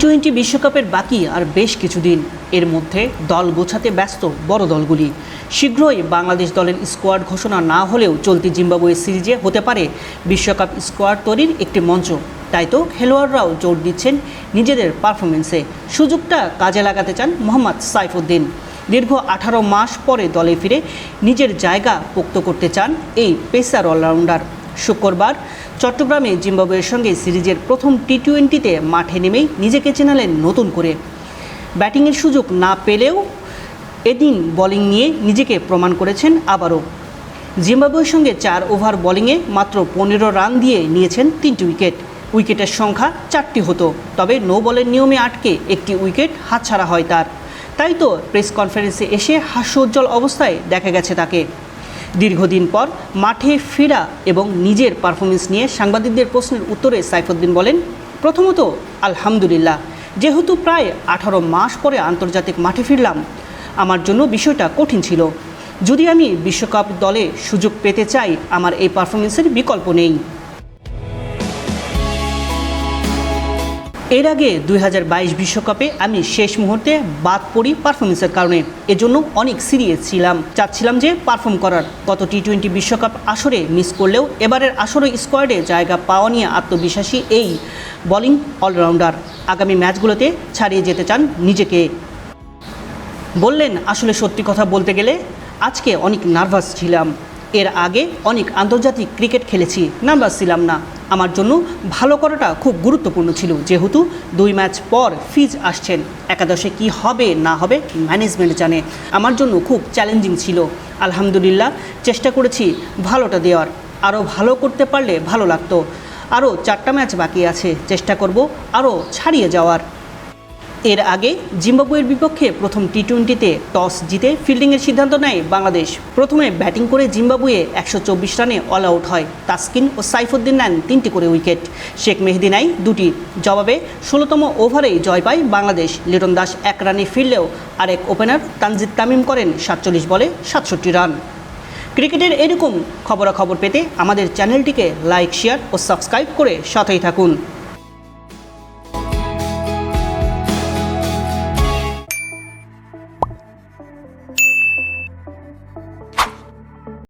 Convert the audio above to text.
Twenty বিশ্বকাপের বাকি আর বেশ কিছুদিন। এর মধ্যে দল গোছাতে ব্যস্ত বড় দলগুলি। শীঘ্রই বাংলাদেশ দলের স্কোয়াড ঘোষণা না হলেও চলতি জিম্বাবুয়ে সিরিজে হতে পারে বিশ্বকাপ স্কোয়াড তৈরির একটি মঞ্চ। তাই তো খেলোয়াড়রাও জোর দিচ্ছেন নিজেদের পারফরমেন্সে সুযোগটা কাজে লাগাতে চান মোহাম্মদ সাইফুদ্দিন। দীর্ঘ আঠারো মাস পরে দলে ফিরে নিজের জায়গা পোক্ত করতে চান এই পেসার অলরাউন্ডার। শুক্রবার চট্টগ্রামে জিম্বাবুয়ের সঙ্গে সিরিজের প্রথম টি টোয়েন্টিতে মাঠে নেমেই নিজেকে চেনালেন নতুন করে। ব্যাটিংয়ের সুযোগ না পেলেও এদিন বোলিং নিয়ে নিজেকে প্রমাণ করেছেন আবারও। জিম্বাবুয়ের সঙ্গে চার ওভার বোলিংয়ে মাত্র পনেরো রান দিয়ে নিয়েছেন তিনটি উইকেট। উইকেটের সংখ্যা চারটি হতো, তবে নো বলের নিয়মে আটকে একটি উইকেট হাতছাড়া হয় তার। তাই তো প্রেস কনফারেন্সে এসে হাস্যোজ্জ্বল অবস্থায় দেখা গেছে তাকে। দীর্ঘদিন পর মাঠে ফেরা এবং নিজের পারফরমেন্স নিয়ে সাংবাদিকদের প্রশ্নের উত্তরে সাইফুদ্দিন বলেন, প্রথমত, আলহামদুলিল্লাহ, যেহেতু প্রায় আঠারো মাস পরে আন্তর্জাতিক মাঠে ফিরলাম, আমার জন্য বিষয়টা কঠিন ছিল। যদি আমি বিশ্বকাপ দলে সুযোগ পেতে চাই, আমার এই পারফরমেন্সের বিকল্প নেই। এর আগে দুই বিশ্বকাপে আমি শেষ মুহূর্তে বাদ পড়ি পারফরমেন্সের কারণে। এজন্য অনেক সিরিয়াস ছিলাম। চাচ্ছিলাম যে পারফর্ম করার। গত টি টোয়েন্টি বিশ্বকাপ আসরে মিস করলেও এবারের আসরে স্কোয়াডে জায়গা পাওয়া নিয়ে আত্মবিশ্বাসী এই বোলিং অলরাউন্ডার আগামী ম্যাচগুলোতে ছাড়িয়ে যেতে চান নিজেকে। বললেন, আসলে সত্যি কথা বলতে গেলে আজকে অনেক নার্ভাস ছিলাম। এর আগে অনেক আন্তর্জাতিক ক্রিকেট খেলেছি নার্ভাস ছিলাম না। আমার জন্য ভালো করাটা খুব গুরুত্বপূর্ণ ছিল, যেহেতু দুই ম্যাচ পর ফিজ আসছেন, একাদশে কি হবে, না হবে ম্যানেজমেন্ট জানে। আমার জন্য খুব চ্যালেঞ্জিং ছিল। আলহামদুলিল্লাহ, চেষ্টা করেছি ভালোটা দেওয়ার। আরও ভালো করতে পারলে ভালো লাগতো। আরও চারটা ম্যাচ বাকি আছে, চেষ্টা করব আরও ছাড়িয়ে যাওয়ার। এর আগে জিম্বাবুয়ের বিপক্ষে প্রথম টি টোয়েন্টিতে টস জিতে ফিল্ডিংয়ের সিদ্ধান্ত নেয় বাংলাদেশ। প্রথমে ব্যাটিং করে জিম্বাবুয়ে একশো চব্বিশ রানে অল আউট হয়। তাসকিন ও সাইফুদ্দিন নেন তিনটি করে উইকেট। শেখ মেহেদি নেয় দুটি। জবাবে ষোলোতম ওভারেই জয় পায় বাংলাদেশ। লিটন দাস এক রানে ফিরলেও আরেক ওপেনার তানজিদ তামিম করেন সাতচল্লিশ বলে সাতষট্টি রান। ক্রিকেটের এরকম খবরাখবর পেতে আমাদের চ্যানেলটিকে লাইক, শেয়ার ও সাবস্ক্রাইব করে সাথেই থাকুন।